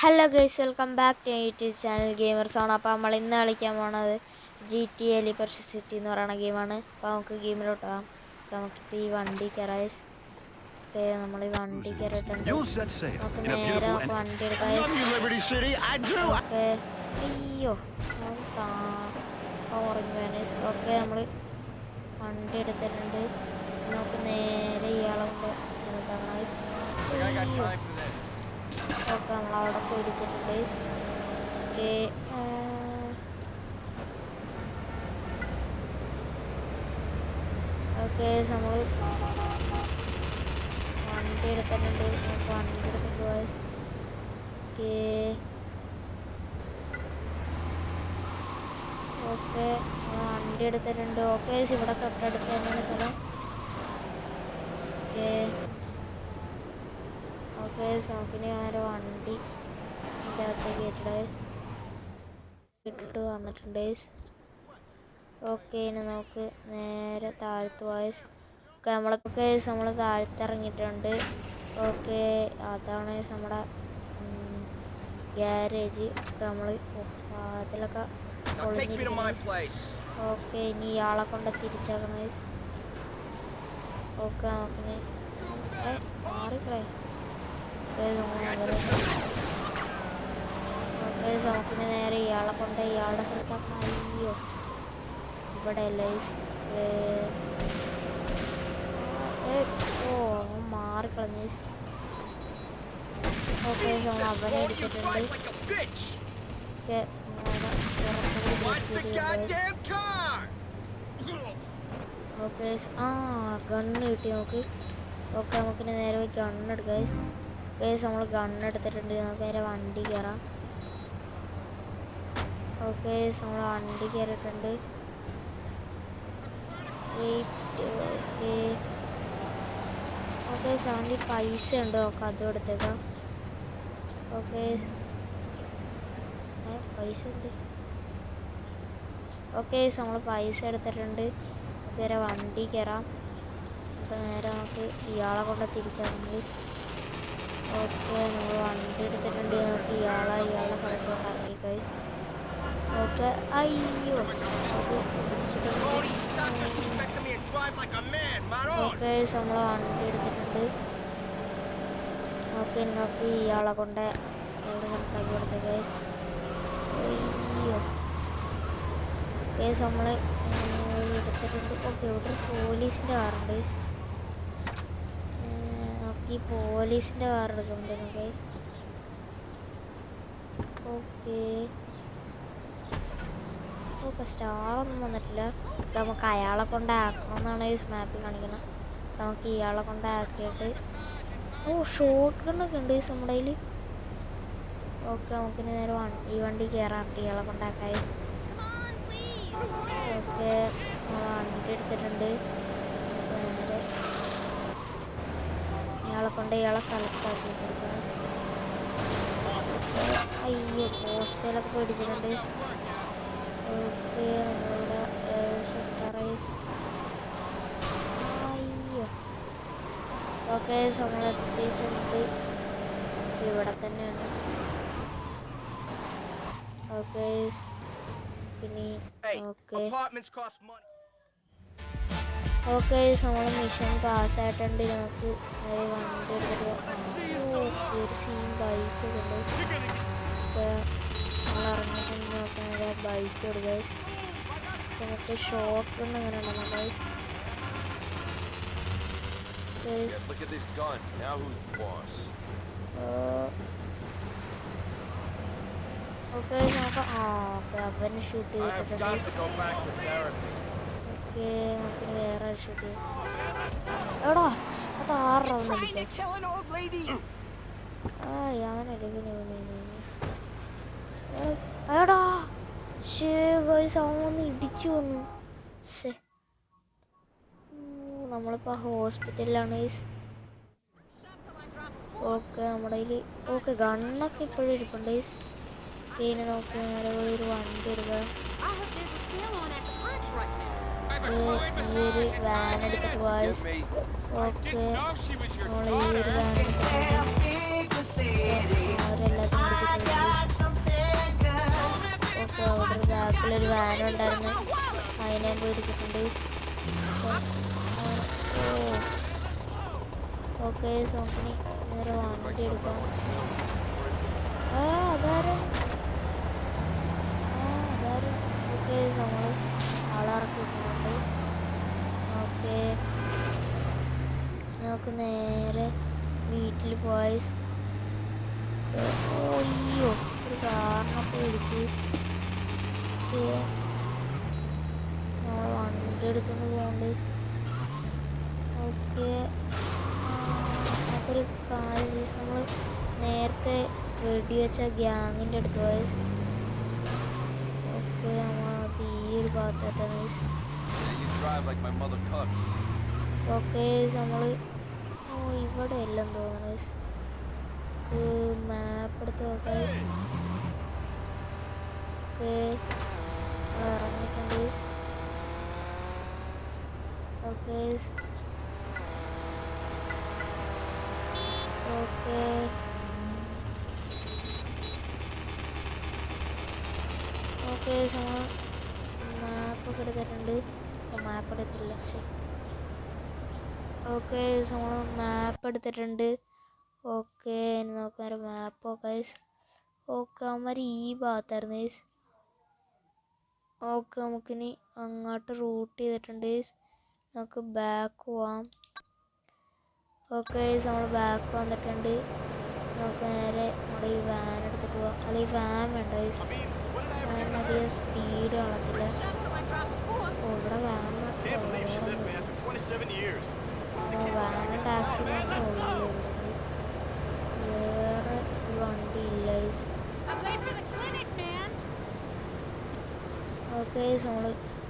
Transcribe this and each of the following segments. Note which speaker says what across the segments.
Speaker 1: Hello guys welcome back to YouTube channel gamers ആണ് അപ്പോൾ നമ്മൾ ഇന്ന് കളിക്കാൻ പോണത് ജി ടി എ പക്ഷി സിറ്റി എന്ന് പറയുന്ന ഗെയിമാണ് അപ്പോൾ നമുക്ക് ഗെയിമിലോട്ട് പോകാം. അപ്പോൾ നമുക്ക് ഈ വണ്ടി കയറായസ് ഓക്കെ നമ്മൾ ഈ വണ്ടി കയറിയിട്ടുണ്ട് നമുക്ക് നേരെ നമുക്ക് വണ്ടി എടുക്കാം. ഓക്കെ. അയ്യോ ഓറഞ്ച് ഓക്കെ നമ്മൾ വണ്ടി എടുത്തിട്ടുണ്ട്. നമുക്ക് നേരെ ഇയാളെ കൊണ്ട് ചെന്നിട്ടാണ് guys. അയ്യോ. ഓക്കെ. ഓക്കെ നമ്മൾ വണ്ടി നമുക്ക് വണ്ടി എടുത്തിട്ട് ഓക്കെ. ഓക്കെ വണ്ടി എടുത്തിട്ടുണ്ട്. ഓക്കെ ഇവിടെ തൊട്ടടുത്ത് തന്നെയാണ് സ്ഥലം. ഓക്കെ. ഓക്കെ സോക്കിന് ആരോ വണ്ടി ഇതിന്റെ അകത്തേക്ക് ഇട്ടിട്ട് ഇട്ടിട്ട് വന്നിട്ടുണ്ട്. ഓക്കെ ഇനി നമുക്ക് നേരെ താഴത്ത് പോയസ് ഓക്കെ നമ്മളൊക്കെ നമ്മൾ താഴ്ത്തിറങ്ങിയിട്ടുണ്ട് ഓക്കെ അതാണ് നമ്മുടെ ഗ്യാരേജ്. ഒക്കെ നമ്മൾ അതിലൊക്കെ. ഓക്കെ ഇനി ഇയാളെ കൊണ്ട് തിരിച്ചേക്കണേ. ഓക്കെ നോക്കണേ മാറിക്കളെ. നമുക്കിനി നേരെ ഇയാളെ കൊണ്ട് ഇയാളുടെ സ്ഥലത്താക്കണം അയ്യോ ഇവിടെ അല്ലേ ഓ അവൻ മാറിക്കളഞ്ഞു ഓക്കെ നമ്മൾ അവനെ അടിച്ചിട്ടുണ്ട്! ഓക്കെ ആ ഗണ്ണ് കിട്ടി നമുക്ക് ഓക്കെ നമുക്ക് നേരെ പോയി ഗണ്ണ് എടുക്കാം കേസ് നമ്മൾ ഗണ്ണ് എടുത്തിട്ടുണ്ട്. നമുക്ക് നേരെ വണ്ടി കയറാം ഓക്കെ നമ്മൾ വണ്ടി കയറിയിട്ടുണ്ട് ഓക്കെ ഓക്കെ സാറിന്റെ പൈസ ഉണ്ട്. ഓക്കെ അതും എടുത്തേക്കാം. ഓക്കെ പൈസ എന്ത്? ഓക്കെ നമ്മൾ പൈസ എടുത്തിട്ടുണ്ട്. നമുക്ക് നേരെ വണ്ടി കയറാം അപ്പോൾ നേരെ നമുക്ക് ഇയാളെ കൊണ്ട് തിരിച്ചാൽ പ്ലീസ് ഓക്കെ നമ്മൾ വണ്ടി എടുത്തിട്ടുണ്ട്. നമുക്ക് ഇയാളെ ഇയാളെ സ്ഥലത്തോട്ട് ഇറങ്ങി കൈസ് ഓക്കെ. അയ്യോ! ഓക്കെ നമ്മൾ വണ്ടി എടുത്തിട്ടുണ്ട്. ഓക്കെ നമുക്ക് ഇയാളെ കൊണ്ട് ഇവിടെ സ്ഥലത്താക്കി കൊടുത്ത കേസ് അയ്യോ. കേസ് നമ്മൾ എടുത്തിട്ടുണ്ട്. ഓക്കെ ഇവിടെ പോലീസിന്റെ കാറുണ്ട് guys. ഈ പോലീസിന്റെ കാർ എടുക്കുന്നുണ്ട് കേസ് ഓക്കെ ഓക്കെ സ്റ്റാർ ഒന്നും വന്നിട്ടില്ല. നമുക്ക് അയാളെ കൊണ്ട് ആക്കണമെന്നാണ് ഈ മാപ്പിൽ കാണിക്കുന്നത്. നമുക്ക് ഇയാളെ കൊണ്ടാക്കിയിട്ട് ഓ ഷോർട്ട് ഗണ്ണൊക്കെ ഉണ്ട് ഈ നമ്മുടെ ഓക്കെ നമുക്ക് ഇനി നേരെ ഈ വണ്ടി കയറാം ഇയാളെ കൊണ്ടാക്കായി ഓക്കെ വണ്ടി എടുത്തിട്ടുണ്ട് നമുക്ക് നേരെ ഇയാളെ കൊണ്ട് ഇയാളെ സ്ഥലത്താക്കി കൊടുക്കണം. അയ്യോ പോസ്റ്റലൊക്കെ പേടിച്ചിട്ടുണ്ട്. ഓക്കെ ഷട്ടറൈസ് അയ്യോ. ഓക്കെ നമ്മളെത്തിയിട്ടുണ്ട് ഇവിടെ തന്നെയാണ് ഓക്കെ പിന്നെ ഓക്കെ. ഓക്കെ നമ്മൾ മിഷൻ പാസ്സായിട്ടുണ്ട് നമുക്ക് നേരെ വണ്ടി എടുത്തിട്ട് ഒരു സീൻ ബൈക്ക് ഉണ്ട് നമ്മൾ ഇറങ്ങിയിട്ടുണ്ട്. നമുക്ക് നേരെ ബൈക്ക് എടുക്കുക നമുക്ക് ഷോർട്ട് ഉണ്ട് അങ്ങനെ ഉണ്ടോ
Speaker 2: നമ്മൾ look at this gun. Now who's the boss?
Speaker 1: Okay നമുക്ക് ആ ഓക്കെ അവനെ ഷൂട്ട്
Speaker 2: I
Speaker 1: ചെയ്തിട്ടുണ്ട്.
Speaker 2: got to go back to therapy.
Speaker 1: Okay നമുക്ക് വേറെ ഷൂട്ട് എടാ അത് ആറ് റൗണ്ട് അടിച്ചോ.
Speaker 3: Kill an old lady?
Speaker 1: ആ അവനല്ലേ പിന്നെ പിന്നെ പിന്നെ. എടാ, എടാ ഷേ ഗൈസ് അവൻ വന്ന് ഇടിച്ചു വന്നു. ശേ നമ്മളിപ്പോൾ ഹോസ്പിറ്റലിലാണ് ഗൈസ് ഓക്കെ നമ്മുടെ കയ്യിൽ ഓക്കെ ഗണ്ണൊക്കെ ഇപ്പോഴും ഇരിപ്പുണ്ട് ഗൈസ് പിന്നെ നമുക്ക് നേരെ ഒരു വണ്ടി എടുക്കുക ഈ ഒരു വാൻ എടുത്തിട്ട്
Speaker 2: ഗോയ്സ്
Speaker 1: ഓക്കെ. നമ്മൾ ഈ ഒരു വാൻ ഓക്കെ അവിടെ ബാക്കിലൊരു വാൻ ഉണ്ടായിരുന്നു അതിനെ പിടിച്ചിട്ടുണ്ട് ഓക്കെ സോക്കിനി നേരെ വാങ്ങേണ്ടി എടുക്കാം ആ അതാരും നമുക്ക് നേരെ വീട്ടിൽ പോയി. ഓയ്യോ ഒരു കാറിനൊക്കെ ഇടിച്ച് നമ്മൾ വണ്ടി എടുത്തുകൊണ്ട് പോകണ്ട ഓക്കെ. നമുക്കൊരു കാര്യം നമ്മൾ നേരത്തെ വെടിവെച്ച ഗ്യാങ്ങിന്റെ അടുത്ത് പോയി. ഓക്കെ നമ്മൾ ഈ ഒരു ഭാഗത്തായിട്ടാണ്. ഓക്കെ നമ്മൾ ഇവിടെ എല്ലാം തോന്നുന്നു മാപ്പ് എടുത്ത് നോക്കാം ഓക്കെ ഇറങ്ങിയിട്ടുണ്ട് ഓക്കെ. ഓക്കെ. ഓക്കെ മാപ്പൊക്കെ എടുത്തിട്ടുണ്ട്. മാപ്പ് എടുത്തില്ല ശരി. ഓക്കെ നമ്മൾ മാപ്പ് എടുത്തിട്ടുണ്ട്. ഓക്കെ ഇനി നോക്കാൻ മാപ്പ് ഗൈസ് ഓക്കെ അവന്മാർ ഈ ഭാഗത്തായിരുന്നു ഗൈസ് ഓക്കെ നമുക്കിനി അങ്ങോട്ട് റൂട്ട് ചെയ്തിട്ടുണ്ട് ഗൈസ് നമുക്ക് ബാക്ക് പോവാം. ഓക്കെ നമ്മൾ ബാക്ക് വന്നിട്ടുണ്ട്. നമുക്ക് നേരെ നമ്മുടെ ഈ വാൻ എടുത്തിട്ട് പോവാം. അല്ല ഈ വാൻ വേണ്ട വാൻ അധികം സ്പീഡ് കാണത്തില്ല. ഇവിടെ van
Speaker 3: Can't believe she lived, man, for 27 years.
Speaker 1: വാനും ടാക്സി വേറെ വണ്ടി ഇല്ല. ഓക്കെ നമ്മൾ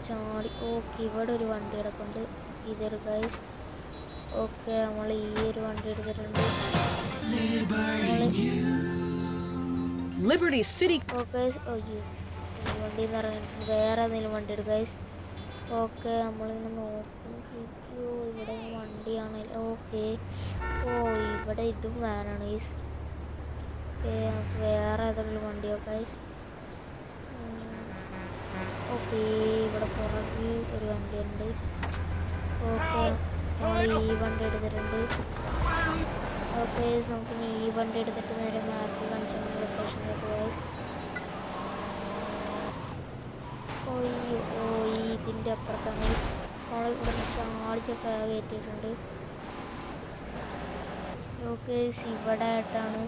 Speaker 1: ചാടി. ഓക്കെ ഇവിടെ ഒരു വണ്ടി കിടക്കുന്നുണ്ട് ഇതെടുക്കുക ഗൈസ് ഓക്കെ നമ്മൾ ഈ ഒരു വണ്ടി എടുത്തിട്ടുണ്ട്.
Speaker 4: Liberty സിറ്റി
Speaker 1: ഓക്കെ അയ്യോ വണ്ടി എന്ന് പറഞ്ഞിട്ട് വേറെ എന്തെങ്കിലും വണ്ടി എടുക്കുക ഓക്കെ നമ്മളിങ്ങനെ നോക്കുമ്പോഴേക്കോ ഇവിടെ വണ്ടിയാണ് ഓക്കെ. ഓ ഇവിടെ ഇതും വാനാണ് ഗൈസ് ഓക്കെ വേറെ ഏതെങ്കിലും വണ്ടിയോ ഗൈസ് ഓക്കെ ഇവിടെ പുറകിൽ ഒരു വണ്ടിയുണ്ട്. ഓക്കെ ഈ വണ്ടി എടുത്തിട്ടുണ്ട്. ഓക്കെ നമുക്ക് ഈ വണ്ടി എടുത്തിട്ട് നേരെ മാപ്പ് കാണിച്ചാൽ ലൊക്കേഷനിലേക്ക് ഗൈസ് ഓ ഈ ഓ ഇതിന്റെ അപ്പുറത്താണ് നമ്മൾ ഇവിടെ നിന്ന് ചാടിച്ചൊക്കെ കയറ്റിയിട്ടുണ്ട്. ഓക്കെ ഇവിടെ ആയിട്ടാണ്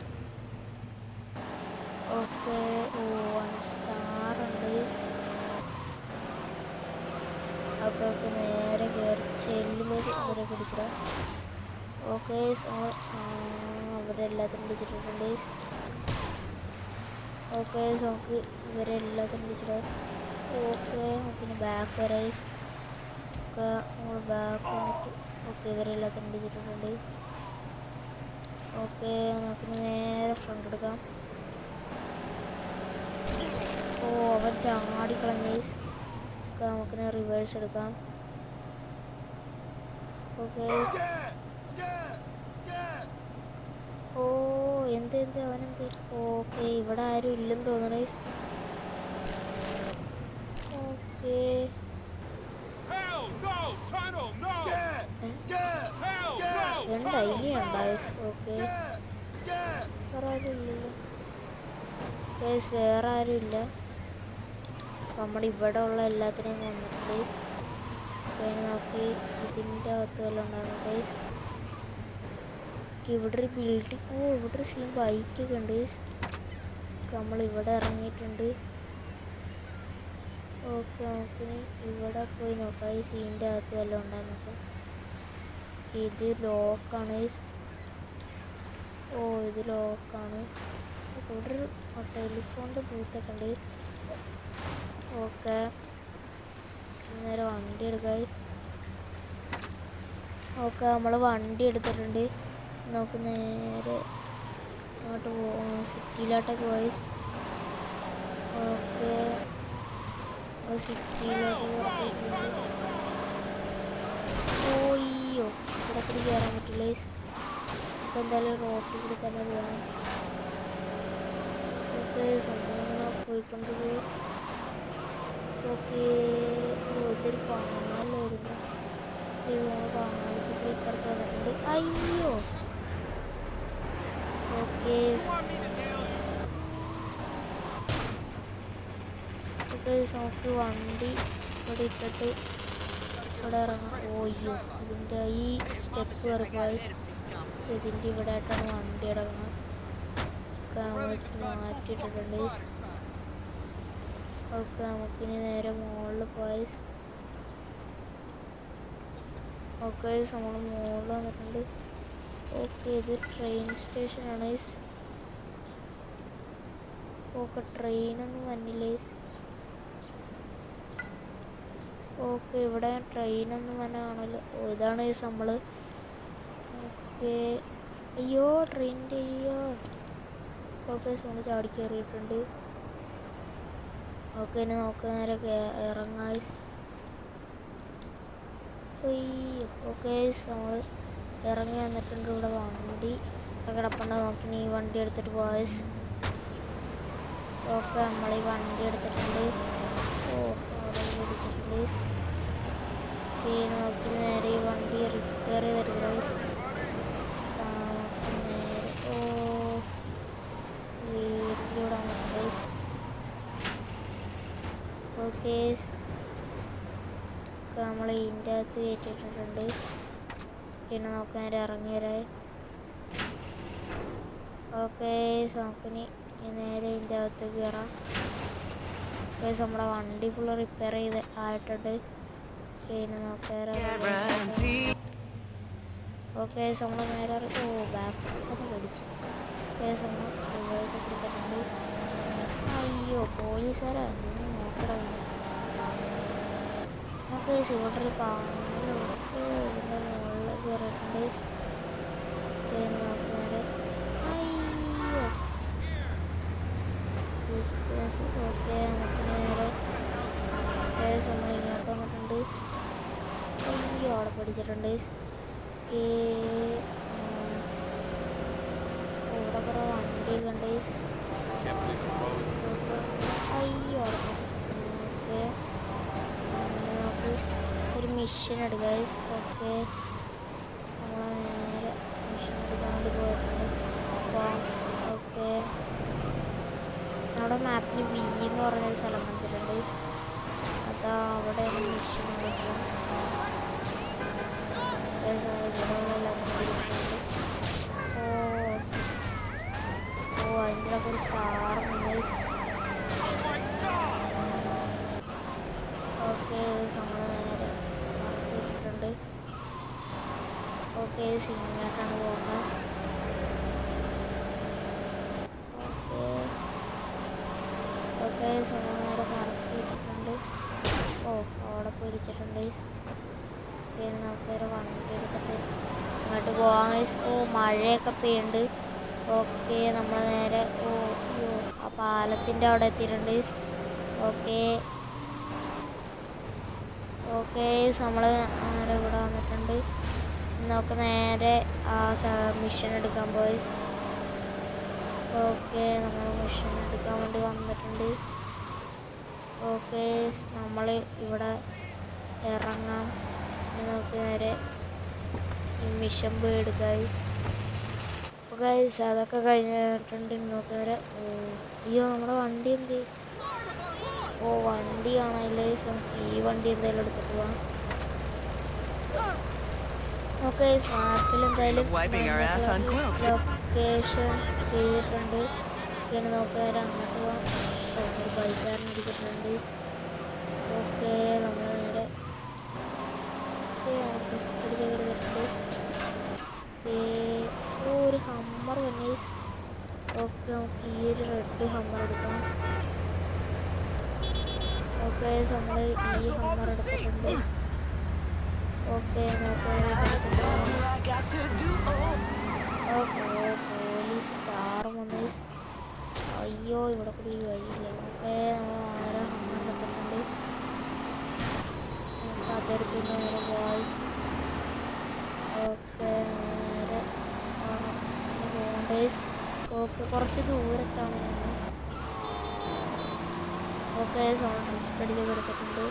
Speaker 1: ഓക്കെ ഓ വൺ സ്റ്റാർ ഉണ്ട്. അപ്പൊ ഒക്കെ നേരെ കയറി ചെല്ലുമ്പോൾ അവരെ പിടിച്ചിടാം. ഓക്കെ അവിടെ എല്ലാത്തിനും പിടിച്ചിട്ടുണ്ട്. ഓക്കെ നമുക്ക് ഇവരെ എല്ലാത്തിനും പിടിച്ചിടാം. ഓക്കെ പിന്നെ ബാക്ക് വരൈസ് ഒക്കെ നമ്മൾ ബാക്ക് വന്നിട്ട് ഓക്കെ ഇവരെ എല്ലാത്തിനും പിടിച്ചിട്ടുണ്ട് ഓക്കെ നമുക്ക് നേരെ ഫ്രണ്ട് എടുക്കാം. ഓ അവൻ ചാടിക്കളഞ്ഞേസ് ഒക്കെ നമുക്ക് റിവേഴ്സ് എടുക്കാം. ഓക്കെ ഓ എന്ത് എന്ത് അവനെന്ത് ഓക്കെ ഇവിടെ ആരും ഇല്ലെന്ന് തോന്നണേ ഓക്കെ വേണ്ട ഇനിയുണ്ടാ ഓക്കെ വേറെ ആരും ഇല്ലല്ലോ വേറെ ആരും ഇല്ല നമ്മുടെ ഇവിടെ ഉള്ള എല്ലാത്തിനെയും കൊന്നിട്ടുണ്ട് ഗൈസ് നോക്കി ഇതിന്റെ അകത്ത് വല്ലതും ഉണ്ടായിരുന്നു ഗൈസ് ഇവിടെ ഒരു ബിൽഡിംഗ് ഓ ഇവിടെ ഒരു സീൻ ബൈക്കൊക്കെ ഉണ്ട് ഗൈസ് നമ്മൾ ഇവിടെ ഇറങ്ങിയിട്ടുണ്ട്. ഓക്കെ നമുക്കിനി ഇവിടെ പോയി നോക്കാം ഈ സീന്റെ അകത്ത് വല്ലതും നോക്കാം. ഇത് ലോക്കാണ്. ഓ ഇത് ലോക്കാണ്. ഇവിടെ ഒരു ടെലിഫോണിന്റെ ബൂത്തൊക്കെ ഉണ്ട് ഓക്കെ. നേരെ വണ്ടി എടുക്കായി ഓക്കെ നമ്മൾ വണ്ടി എടുത്തിട്ടുണ്ട്. നമുക്ക് നേരെ അങ്ങോട്ട് പോകും സിറ്റിയിലോട്ടൊക്കെ പോയി. ഓക്കെ. സിറ്റിയിലോട്ട് ഓയ്യോ ഇവിടെ കൂടി കയറാൻ പറ്റില്ല ഇപ്പം എന്തായാലും റോട്ടിൽ കൂടി തന്നെ പോകണം ഓക്കെ സംഭവങ്ങൾ പോയിക്കൊണ്ട് പോയി ഓക്കെ ഇതൊരു പാൽ വരുന്നു. ഇത് പാലത്തിൽ ഇപ്പുറത്ത് വന്നിട്ടുണ്ട്. അയ്യോ! ഓക്കെ ഓക്കെ നമുക്ക് വണ്ടി ഇവിടെ ഇട്ടിട്ട് ഇവിടെ ഇറങ്ങാം. ഓയ്യോ ഇതിന്റെ ഈ സ്റ്റെപ്പ് വരുമ്പോൾ ഇതിന്റെ ഇവിടെ ആയിട്ടാണ് വണ്ടി ഇറങ്ങുന്നത് ഇച്ചിരി മാറ്റിയിട്ടിട്ടുണ്ട്. ഓക്കെ നമുക്കിനി നേരെ മുകളിൽ പോയി ഓക്കെ നമ്മൾ മുകളിൽ വന്നിട്ടുണ്ട്. ഓക്കെ ഇത് ട്രെയിൻ സ്റ്റേഷനാണ് ഓക്കെ ട്രെയിനൊന്നും വന്നില്ലേ ഓക്കെ ഇവിടെ ട്രെയിനൊന്നും വന്നെ കാണില്ല ഓ ഇതാണ് നമ്മൾ ഓക്കെ. അയ്യോ ട്രെയിനിന്റെ അയ്യോ. ഓക്കെ സോണ് ചാടി കയറിയിട്ടുണ്ട്. ഓക്കെ ഇനി നമുക്ക് നേരെ ഇറങ്ങായി ഇറങ്ങാം. ഓക്കെ നമ്മൾ ഇറങ്ങി വന്നിട്ടുണ്ട് ഇവിടെ വണ്ടി. കിടപ്പുണ്ട് നോക്കി ഈ വണ്ടി എടുത്തിട്ട് പോയസ് ഓക്കെ നമ്മൾ ഈ വണ്ടി എടുത്തിട്ടുണ്ട്. ഓ ഈ നോക്കി നേരെ ഈ വണ്ടി റിപ്പയർ നമുക്ക് നേരെ. ഓ വീട്ടിലൂടെ ഓക്കെ നമ്മൾ ഇതിന്റെ അകത്ത് കയറ്റിയിട്ടുണ്ട് പിന്നെ നമുക്ക് നേരെ ഇറങ്ങി വരാൻ ഓക്കെ നമുക്കിനി നേരെ ഇതിന്റെ അകത്ത് കയറാം ഓക്കെ നമ്മുടെ വണ്ടി ഫുള്ള് റിപ്പയർ ചെയ്ത് ആയിട്ടുണ്ട്. നമുക്ക് നേരെ ഓക്കെ നമ്മൾ നേരെ ഓ ബാക്ക് പിടിച്ചു. നമ്മൾ റിവേഴ്സ് പിടിച്ചിട്ടുണ്ട് അയ്യോ പോലീസുകാരാ നീ നോക്കണം നമുക്ക് ഒരു പാലുണ്ട് ഇതിന്റെ മുകളിൽ കയറിയിട്ടുണ്ട് പിന്നെ അയ്യോ. ഓക്കെ നമുക്ക് നേരെ ഇങ്ങോട്ട് വന്നിട്ടുണ്ട്. അയ്യോ അവിടെ പിടിച്ചിട്ടുണ്ട് ഈ, ഓട കുറേ വണ്ടിയൊക്കെ ഉണ്ട്. അയ്യോ ഓക്കെ ഒരു മിഷൻ എടുക്കുക ഓക്കെ. മിഷൻ വേണ്ടി പോയിട്ടുണ്ട്. ഓക്കെ. നമ്മുടെ മാപ്പിൽ വി എന്ന് പറഞ്ഞൊരു സ്ഥലം കാണിച്ചിട്ടുണ്ട് അവിടെ ഓ അതിന്റെ ഒരു സ്റ്റാർ ഓക്കെ നമ്മൾ നേരെ ഇട്ടിട്ടുണ്ട് ഓക്കെ സിനിമയായിട്ടാണ് പോകുന്നത്. ഓക്കെ സിനിമ നേരെ നടത്തിയിട്ടുണ്ട് ഓ അവിടെ പിടിച്ചിട്ടുണ്ട് പിന്നെ നമുക്ക് ഒരു വണ്ടി എടുത്തിട്ട് അങ്ങോട്ട് പോകാൻ. ഓ മഴയൊക്കെ പെയ്യുണ്ട് ഓക്കെ നമ്മൾ നേരെ ഓ ആ പാലത്തിന്റെ അവിടെ എത്തിയിട്ടുണ്ട്. ഓക്കെ. ഓക്കെ നമ്മൾ നേരെ ഇവിടെ വന്നിട്ടുണ്ട്. നമുക്ക് നേരെ ആ മിഷൻ എടുക്കാൻ പോയി. ഓക്കെ നമ്മൾ മിഷൻ എടുക്കാൻ വേണ്ടി വന്നിട്ടുണ്ട്. ഓക്കെ നമ്മൾ ഇവിടെ ഇറങ്ങാം. നമുക്ക് നേരെ മിഷൻ പോയി എടുക്കാം ഗൈസ് അതൊക്കെ കഴിഞ്ഞിട്ടുണ്ട് നമുക്ക് നേരെ ഓ അയ്യോ നമ്മുടെ വണ്ടി എന്ത്? ഓ വണ്ടി കാണാനില്ലേ നമുക്ക് ഈ വണ്ടി എന്തായാലും എടുത്തിട്ട് പോവാം. ഓക്കെ സ്മാർട്ടിൽ എന്തായാലും. ലൊക്കേഷൻ ചെയ്തിട്ടുണ്ട്. ഇങ്ങനെ നമുക്ക് നേരെ അങ്ങോട്ട് പോവാം. ബൈക്കാരൻ എടുത്തിട്ടുണ്ട് ഓക്കെ നമ്മൾ ഏ, ഓ ഒരു ഹമ്മർ വന്നീസ് ഓക്കെ നമുക്ക് ഈ ഒരു റെഡ് ഹമ്മർ എടുക്കാം. ഓക്കെ നമ്മൾ ഈ ഹമ്മർ എടുത്തിട്ടുണ്ട്. ഓക്കെ ഓക്കെ പോലീസ് സ്റ്റാർ വന്നീസ് അയ്യോ ഇവിടെ കൂടി വഴിയില്ല. ഓക്കെ നമ്മൾ ആരോ ഹമ്മർ എടുത്തിട്ടുണ്ട് നമുക്ക് അതെടുത്ത് നേരെ ബോയ്സ് ഓക്കെ നേരെ പോകേണ്ടത് ഓക്കെ കുറച്ച് ദൂരത്താണ് ഞാൻ. ഓക്കെ സോൺ ഡ്രിഫ്റ്റ് അടിച്ച് കൊടുത്തിട്ടുണ്ട്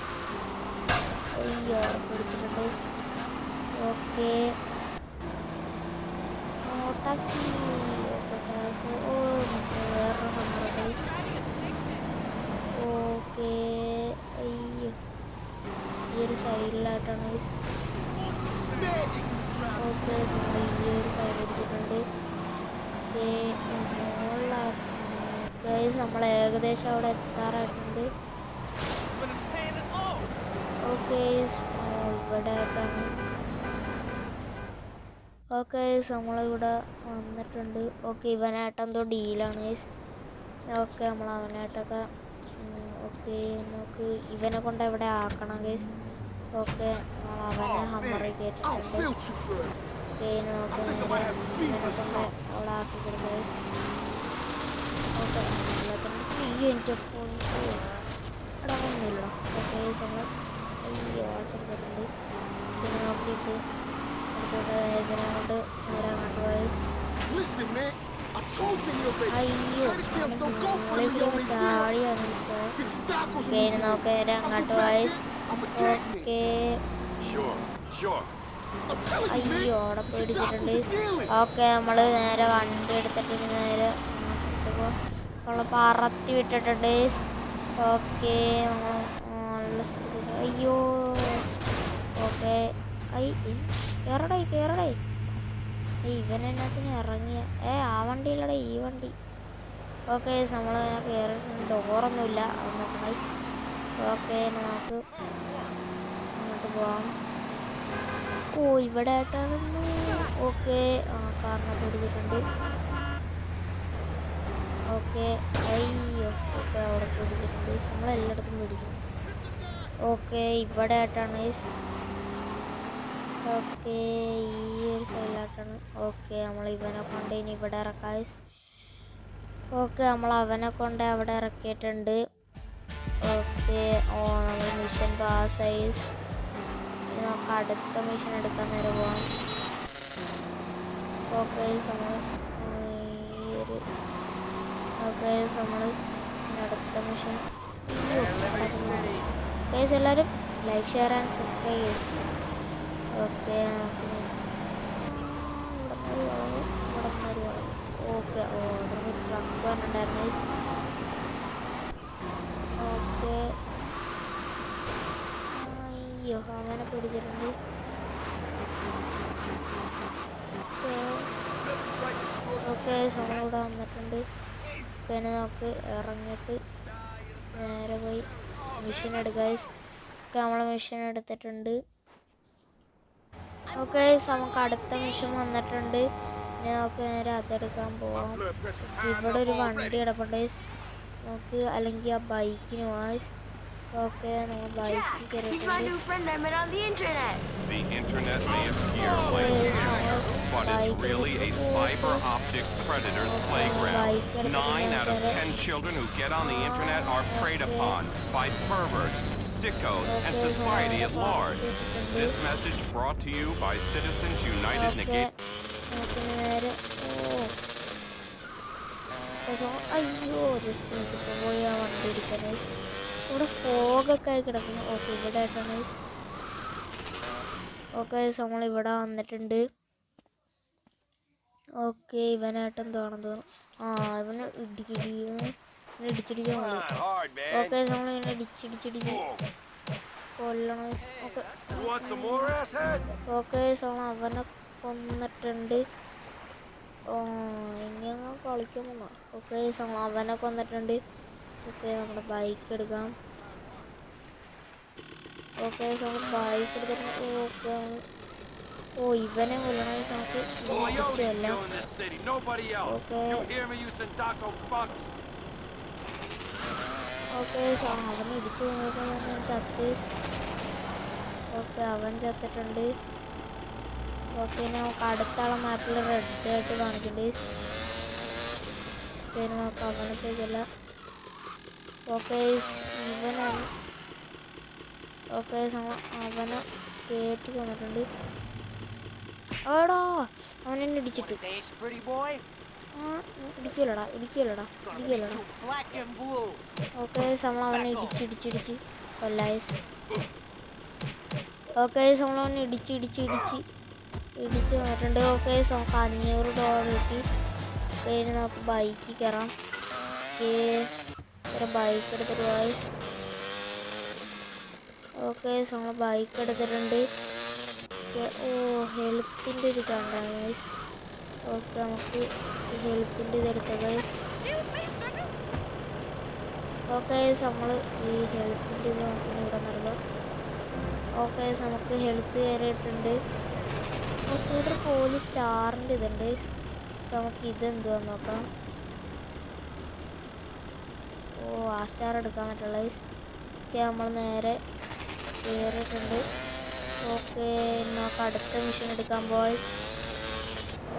Speaker 1: അയ്യോ പിടിച്ചിട്ടുണ്ട്. ഓക്കെ ടാക്സി ടാക്സി ഓ വേറൊരു നമ്പർ ഓക്കെ. അയ്യോ. ഈ ഒരു സൈഡിലായിട്ടാണ് ഓക്കെ ഈ ഒരു സൈഡ് അടിച്ചിട്ടുണ്ട്. നമ്മൾ ഏകദേശം അവിടെ എത്താറായിട്ടുണ്ട്. ഓക്കെ ഇവിടെ ആയിട്ടാണ്. ഓക്കെ നമ്മളിവിടെ വന്നിട്ടുണ്ട്. ഓക്കെ ഇവനായിട്ടെന്തോ ഡീലാണ് ഓക്കെ നമ്മൾ അവനായിട്ടൊക്കെ ഓക്കെ നമുക്ക് ഇവനെ കൊണ്ട് എവിടെ ആക്കണം ഗൈസ് ഓക്കെ അവനെ ഹമ്മറി കയറ്റിട്ടുണ്ട് ഓക്കെ നമുക്ക് ഇവനെ കൊണ്ട് അവിടെ ആക്കി ഗൈസ് ഓക്കെ ഈ എനിക്ക് അവിടെ ഒന്നുമില്ല ഓക്കെ അയ്യോ ചെറുതുണ്ട് പിന്നെ നോക്കിയിട്ട് ഇതിനെ കൊണ്ട് നേരെ അങ്ങോട്ട് പോയി അയ്യോ അവിടെ പേടിച്ചിട്ടുണ്ട് ഓക്കെ നമ്മൾ നേരെ വണ്ടി എടുത്തിട്ട് നേരെ നമ്മളെ പറത്തി വിട്ടിട്ടുണ്ട് ഓക്കെ നല്ല അയ്യോ ഓക്കെ കേറടായി കേറടായി ഇവനതിനകത്തിന് ഇറങ്ങിയ. ഏ ആ വണ്ടി. ഇല്ലട ഈ വണ്ടി ഓക്കെ നമ്മൾ കയറിയിട്ടുണ്ട് ഡോറൊന്നുമില്ല അത് നോക്കണം ഓക്കെ നമുക്ക് അങ്ങോട്ട് പോവാം. ഓ ഇവിടെ ആയിട്ടാണ് ഓക്കെ ആ കാറിനെ പിടിച്ചിട്ടുണ്ട്. ഓക്കെ അയ്യോ ഓക്കെ അവിടെ പിടിച്ചിട്ടുണ്ട്. നമ്മളെല്ലായിടത്തും പിടിക്കും. ഓക്കെ ഇവിടെ ആയിട്ടാണ് ഓക്കെ ഈ ഒരു സൈഡിലായിട്ടാണ് ഓക്കെ നമ്മൾ ഇവനെ കൊണ്ട് ഇനി ഇവിടെ ഇറക്കാം ഓക്കെ നമ്മൾ അവനെ കൊണ്ട് അവിടെ ഇറക്കിയിട്ടുണ്ട്. ഓക്കെ ഓ നമ്മൾ മിഷൻ പാസ്സായി നമുക്ക് അടുത്ത മിഷൻ എടുക്കാൻ നേരം പോകാം ഓക്കെ നമ്മൾ ഈ ഒരു ഓക്കെ നമ്മൾ അടുത്ത മിഷൻ എല്ലാവരും ലൈക്ക് ഷെയർ ആൻഡ് സബ്സ്ക്രൈബ് ചെയ്യും ഓ ഇവിടെ അയ്യോ അവനെ പിടിച്ചിട്ടുണ്ട്. ഓക്കെ. നമ്മളിവിടെ വന്നിട്ടുണ്ട്. പിന്നെ നമുക്ക് ഇറങ്ങിയിട്ട് നേരെ പോയി മെഷീൻ എടുക്കുക നമ്മളെ മെഷീൻ എടുത്തിട്ടുണ്ട്. ഓക്കെ നമുക്ക് അടുത്ത മിഷൻ വന്നിട്ടുണ്ട്. ഇനി നമുക്ക് നേരെ അതെടുക്കാൻ പോവാം. ഇവിടെ ഒരു വണ്ടി. കിടപ്പുണ്ട് നമുക്ക് അല്ലെങ്കിൽ ആ ബൈക്കിന് പോവാം ഓക്കെ നമ്മൾ ബൈക്കിൽ കയറിയിട്ടുണ്ട്.
Speaker 5: Sickos, and society at large. This message brought to you by Citizens United Negate.
Speaker 1: അയ്യോ ജസ്റ്റ് ഇപ്പോൾ പോയി ആ വണ്ടി ഇടിച്ചാൽ ഇവിടെ ഫോഗൊക്കെ ആയി കിടക്കുന്നു ഓക്കെ ഇവിടെ ആയിട്ടാണ് ഓക്കെ നമ്മൾ ഇവിടെ വന്നിട്ടുണ്ട് ഓക്കെ ഇവനായിട്ട് എന്താണെന്ന് തോന്നുന്നു ആ ഇവന് ഇടിക്കിടി ഓക്കെ ഇടിച്ചിടിച്ചിടിച്ച് കൊല്ലണം. ഓക്കെ. സോണ അവനെ കൊന്നിട്ടുണ്ട്. ഓ ഇനി അങ്ങ് കളിക്കാൻ പോന്ന ഓക്കെ സോണ അവനെ കൊന്നിട്ടുണ്ട്. ഓക്കെ നമ്മുടെ ബൈക്ക് എടുക്കാം. ഓക്കെ ബൈക്ക് എടുത്തിട്ട് ഓക്കെ ഓ ഇവനെ കൊല്ലണം നമുക്ക് ഓക്കെ അവൻ ഇടിച്ചു നോക്കാൻ ചത്തി. ഓക്കെ അവൻ ചത്തിട്ടുണ്ട്. ഓക്കെ നമുക്ക് അടുത്ത ആളെ മാപ്പിൽ റെഡ് ആയിട്ട് കാണിക്കുന്നുണ്ട് നമുക്ക് അവനത്തേക്കല്ല ഓക്കെ ഇവനാണ് ഓക്കെ അവനെ കയറ്റി വന്നിട്ടുണ്ട് അവനെന്നെ ഇടിച്ചിട്ടു. ഇടിക്കൂലടാ ഇടിക്കൂലടാ ഇടിക്കൂലടാ. ഓക്കെ നമ്മളവനെ ഇടിച്ചിടിച്ചിടിച്ച് കൊല്ലായസ് ഓക്കെ നമ്മളവനെ ഇടിച്ചിടിച്ചിടിച്ച് ഇടിച്ച് വന്നിട്ടുണ്ട് ഓക്കെ നമുക്ക് അഞ്ഞൂറ് ഡോളർ കിട്ടി. കഴിഞ്ഞ് നമുക്ക് ബൈക്ക് കയറാം ഒരു ബൈക്ക് എടുത്തിട്ട് ഗായ്സ് ഓക്കെ നമ്മൾ ബൈക്ക് എടുത്തിട്ടുണ്ട്. ഓ ഹെൽത്തിന്റെ ഒരു ഇതാണ് ഓക്കെ നമുക്ക് ഹെൽത്തിന്റെ ഇത് എടുക്കാം ഗായ്സ് ഓക്കെ നമ്മൾ ഈ ഹെൽത്തിന്റെ ഇത് നമുക്ക് ഇവിടെ നൽകാം ഓക്കെ നമുക്ക് ഹെൽത്ത് കയറിയിട്ടുണ്ട് നമുക്ക് ഇവിടെ പോലീസ് സ്റ്റാറിന്റെ ഇതുണ്ട് നമുക്ക് ഇത് എന്തുവാന്ന് നോക്കാം. ഓ ആ സ്റ്റാർ എടുക്കാൻ പറ്റുള്ള ഓക്കെ നമ്മൾ നേരെ കയറിയിട്ടുണ്ട് ഓക്കെ നമുക്ക് അടുത്ത മിഷൻ എടുക്കാം ബോയ്സ്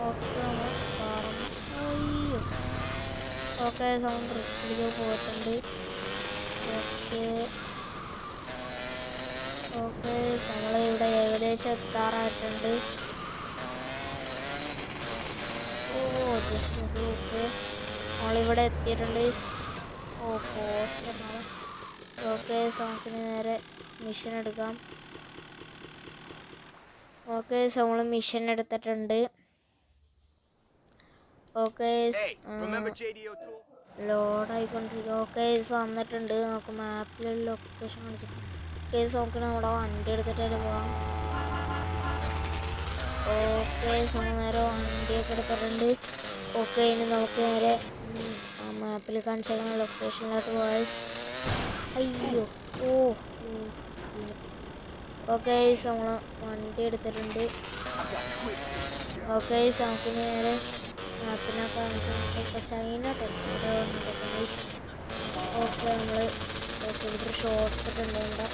Speaker 1: ഓക്കെ നമ്മൾ പറഞ്ഞു അയ്യോ ഓക്കെ സൗണ്ട് റെക്കോർഡ് പോയിട്ടുണ്ട്. ഓക്കെ ഓക്കെ നമ്മൾ ഇവിടെ ഏകദേശം എത്താറായിട്ടുണ്ട്. ഓ ജസ്റ്റ് ഓക്കെ നമ്മളിവിടെ എത്തിയിട്ടുണ്ട്. ഓ പോസ്റ്റർ ഓക്കെ സൗണ്ടിന് നേരെ മിഷൻ എടുക്കാം. ഓക്കെ നമ്മൾ മിഷൻ എടുത്തിട്ടുണ്ട്. Okay
Speaker 3: Hey, remember JDO tool?
Speaker 1: Load ആയിക്കൊണ്ടിരിക്കുക okay വന്നിട്ടുണ്ട്. നമുക്ക് മാപ്പിൽ ലൊക്കേഷൻ കാണിച്ചു കേസ് നമുക്ക് നമ്മുടെ വണ്ടി എടുത്തിട്ട് പോവാം. ഓക്കെ നേരെ വണ്ടിയൊക്കെ എടുത്തിട്ടുണ്ട്. ഓക്കെ ഇനി നമുക്ക് നേരെ മാപ്പിൽ കാണിച്ചേക്കുന്ന ലൊക്കേഷനിലോട്ട് പോയാൽ അയ്യോ ഓ ഓക്കെ നമ്മൾ വണ്ടി എടുത്തിട്ടുണ്ട്. ഓക്കെ നമുക്ക് നേരെ മാപ്പിനെ കാണിച്ചിട്ട് ചൈന ഓക്കെ നമ്മൾ ഓക്കെ ഇവിടെ ഷോർട്ട് കട്ട് ഉണ്ട് ഇവിടെ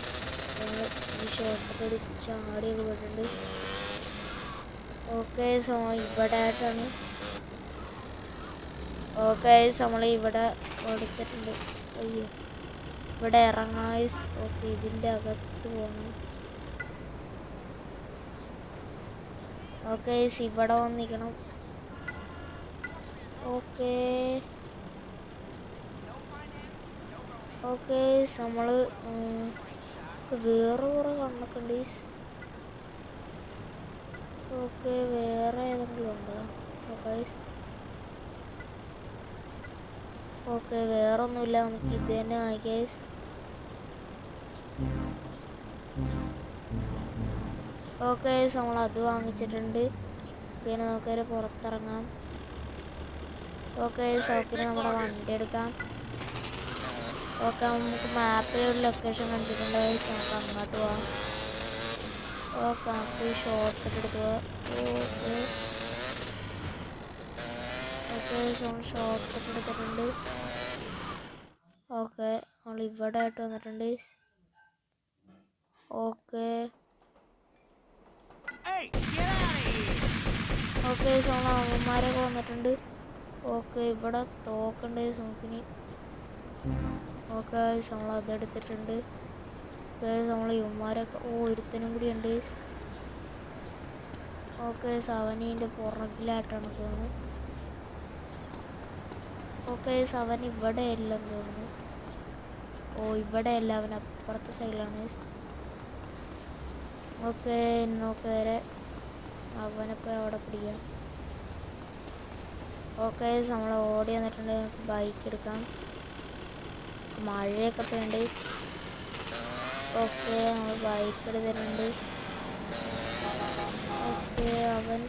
Speaker 1: നമ്മൾ ഈ ഷോർട്ട് ഒരു ചാടിയൊക്കെ പോയിട്ടുണ്ട് ഓക്കെ സോ ഇവിടെ ആയിട്ടാണ് ഓക്കെ നമ്മൾ ഇവിടെ കൊടുത്തിട്ടുണ്ട് അയ്യോ ഇവിടെ ഇറങ്ങായ്സ് ഓക്കെ ഇതിന്റെ അകത്ത് പോകണം ഓക്കെ ഇവിടെ വന്നിരിക്കണം ഓക്കെ. ഓക്കെ നമ്മൾ വേറെ കുറേ കണ്ണൊക്കെ ഉണ്ട് ഓക്കെ വേറെ ഏതെങ്കിലും ഉണ്ടോ? ഓക്കെ വേറെ ഒന്നുമില്ല നമുക്ക് ഇത് തന്നെ വാങ്ങിക്കാം ഓക്കെ നമ്മൾ അത് വാങ്ങിച്ചിട്ടുണ്ട്. പിന്നെ നമുക്കൊരു പുറത്തിറങ്ങാം. ഓക്കെ സൗക്കിന് നമ്മുടെ വണ്ടി എടുക്കാം. ഓക്കെ നമുക്ക് മാപ്പിൽ ഒരു ലൊക്കേഷൻ കണ്ടിട്ടുണ്ട്. നമുക്ക് അങ്ങോട്ട് പോവാം. ഓക്കെ നമുക്ക് ഈ ഷോർട്ട് കട്ട് എടുക്കുക ഓക്കെ. ഓക്കെ ഷോർട്ട് കട്ട് എടുത്തിട്ടുണ്ട്. ഓക്കെ നമ്മൾ ഇവിടെ ആയിട്ട് വന്നിട്ടുണ്ട്. ഓക്കെ! ഓക്കെ സോണ അമ്മമാരൊക്കെ വന്നിട്ടുണ്ട്. ഓക്കെ ഇവിടെ തോക്കുണ്ട് സോക്കിന് ഓക്കെ നമ്മൾ അതെടുത്തിട്ടുണ്ട് നമ്മൾ ഇവന്മാരൊക്കെ ഓ ഒരുത്തനും കൂടി ഉണ്ട്. ഓക്കെ സവനീന്റെ പുറകിലായിട്ടാണ് തോന്നുന്നു. ഓക്കെ സവൻ ഇവിടെ അല്ലെന്ന് തോന്നുന്നു. ഓ ഇവിടെ അല്ല അവൻ അപ്പുറത്തെ സൈഡിലാണ് ഓക്കെ നോക്കേ അവനൊക്കെ അവിടെ പിടിക്കാം? ഓക്കെ നമ്മൾ ഓടി വന്നിട്ടുണ്ട് നമുക്ക് ബൈക്ക് എടുക്കാം മഴയൊക്കെ പെയ്യുണ്ട് ഓക്കെ നമ്മൾ ബൈക്ക് എടുത്തിട്ടുണ്ട് ഓക്കെ അവൻ.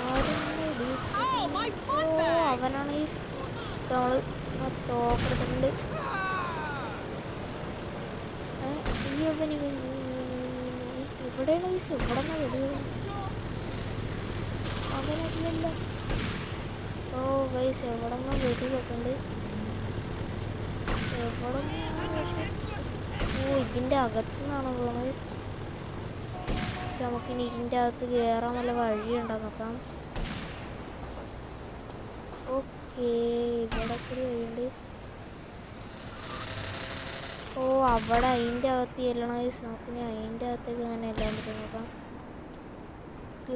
Speaker 6: Oh,
Speaker 1: അവനാണ് ഈ നമ്മൾ തോക്കെടുത്തിട്ടുണ്ട് ഇവിടെയാണ് ഈ ഇവിടെ നിന്ന് വെടി അവനല്ല ഓ ഗൈസ് എവിടെ വീട്ടിൽ വെടി വെക്കുന്നുണ്ട് എവിടെ ഓ ഇതിന്റെ അകത്തു നിന്നാണ് പോകുന്നത് നമുക്കിനി ഇതിന്റെ അകത്ത് കയറാൻ വല്ല വഴിയുണ്ടോ നോക്കാം. ഓക്കേ ഇവിടെ കൂടി വഴിയുണ്ട്. ഓ അവിടെ അതിന്റെ അകത്ത് ചെല്ലണ നമുക്കിനി അതിന്റെ അകത്തേക്ക് അങ്ങനെ എല്ലാം നോക്കാം.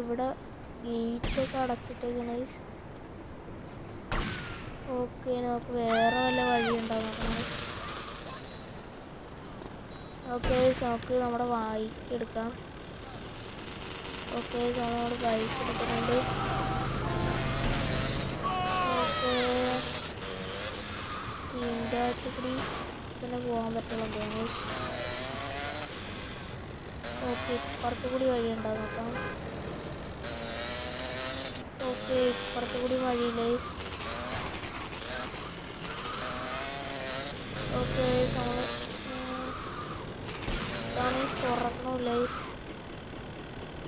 Speaker 1: ഇവിടെ ഗേറ്റൊക്കെ അടച്ചിട്ടേക്കണ ഓക്കെ നമുക്ക് വേറെ വല്ല വഴിയുണ്ടാവും ഓക്കെ നമുക്ക് നമ്മുടെ ബൈക്ക് എടുക്കാം. ഓക്കെ നമ്മുടെ ബൈക്ക് എടുക്കുന്നുണ്ട്. ഓക്കെ. ഇതിന്റെ പിന്നെ പോകാൻ പറ്റുള്ളൂ ഓക്കെ ഇപ്പുറത്ത് കൂടി വഴിയുണ്ടോ നോക്കാം. ഓക്കെ ഇപ്പുറത്ത് കൂടി വഴിയില്ലേ ഓക്കെ നമ്മൾ ഇതാണ് ഈ തുറക്കണമില്ലേ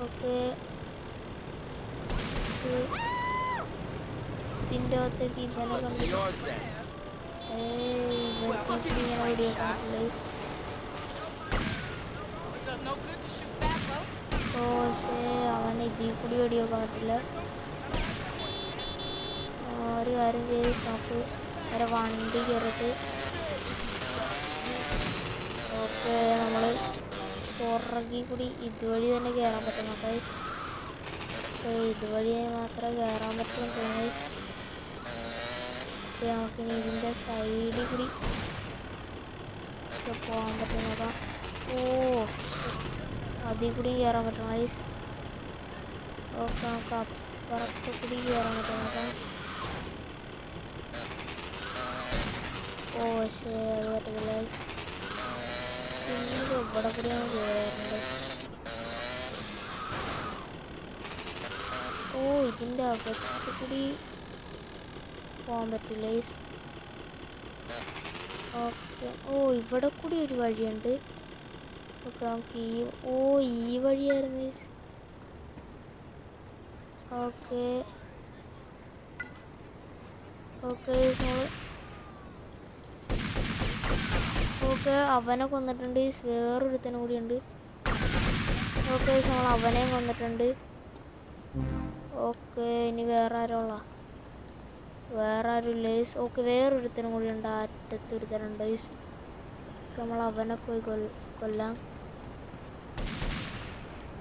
Speaker 1: ഓക്കെ. ഇതിന്റെ അകത്തേക്ക് ഇവനെ? ഏയ് ഇവർക്ക് ഇങ്ങനെ
Speaker 6: shoot back,
Speaker 1: ഓ പക്ഷേ അവൻ ഇതിൽ കൂടി ഓടിയോ ആ, ഒരു കാര്യം ചെയ്ത് നമുക്ക് നേരെ വണ്ടി കയറിയത് ഓക്കെ നമ്മൾ പുറകിൽ കൂടി ഇതുവഴി തന്നെ കയറാൻ പറ്റും. ഓക്കെ ഇതുവഴി മാത്രമേ കയറാൻ പറ്റുള്ളൂ. തോന്നി നമുക്കിനി ഇതിന്റെ സൈഡിൽ കൂടി പോകാൻ പറ്റും. നോക്കാം ഓ. അതിൽ കൂടി കയറാൻ പറ്റണം ഓക്കെ നമുക്ക് അപ്പുറത്ത് കൂടി കയറാൻ പറ്റും. നോക്കാം ഓ ശരി ഇവിടെ കൂടിയാണ് ഓ ഇതിന്റെ അകത്ത് കൂടി പോകാൻ പറ്റില്ല? ഓക്കെ. ഓ ഇവിടെ കൂടി ഒരു വഴിയുണ്ട്. ഓക്കെ നമുക്ക് ഈ ഓ ഈ വഴിയായിരുന്നു. ഓക്കെ. ഓക്കെ ഓക്കെ അവനെ കൊന്നിട്ടുണ്ട്. വേറൊരുത്തനും കൂടിയുണ്ട്. ഓക്കെ നമ്മൾ അവനെയും കൊന്നിട്ടുണ്ട്. ഓക്കെ ഇനി വേറെ ആരുള്ള വേറെ ആരും ഇല്ല. ഓക്കെ വേറൊരുത്തനും കൂടി ഉണ്ട് അറ്റത്ത് ഒരുത്തനുണ്ട് നമ്മൾ അവനെ പോയി കൊല്ല കൊല്ലാം.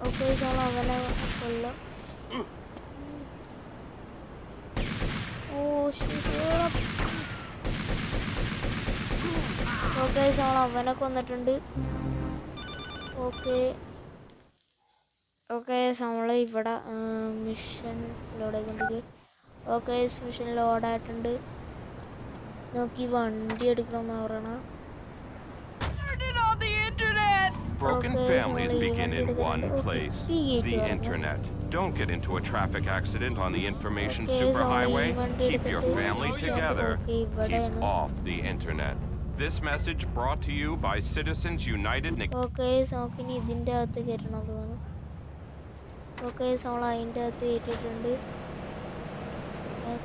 Speaker 1: ഓക്കെ നമ്മൾ അവനെ കൊല്ലാം. ഓ ശരി ഓക്കെ നമ്മൾ അവനെ കൊന്നിട്ടുണ്ട് ഓക്കെ ഓക്കെ നമ്മൾ ഇവിടെ മിഷൻ ലോഡ് ആയിക്കൊണ്ടിരിക്കും ഓക്കെ മിഷൻ ലോഡായിട്ടുണ്ട് നോക്കി വണ്ടി പറയണം
Speaker 4: on the internet!
Speaker 5: Broken families begin in one place the internet. Don't get into a traffic accident on the information superhighway. Keep your family together. Keep off the internet. This message brought to you by Citizens United.
Speaker 1: Okay നമുക്കിനി ഇതിന്റെ അകത്ത് കയറ്റണം തോന്നുന്നു. Okay നമ്മൾ അതിന്റെ അകത്ത് കയറ്റിയിട്ടുണ്ട്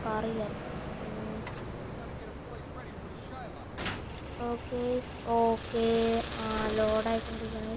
Speaker 1: കാറി കയറാം. ഓക്കെ ഓക്കെ ആ ലോഡായിക്കൊണ്ടിരിക്കണേ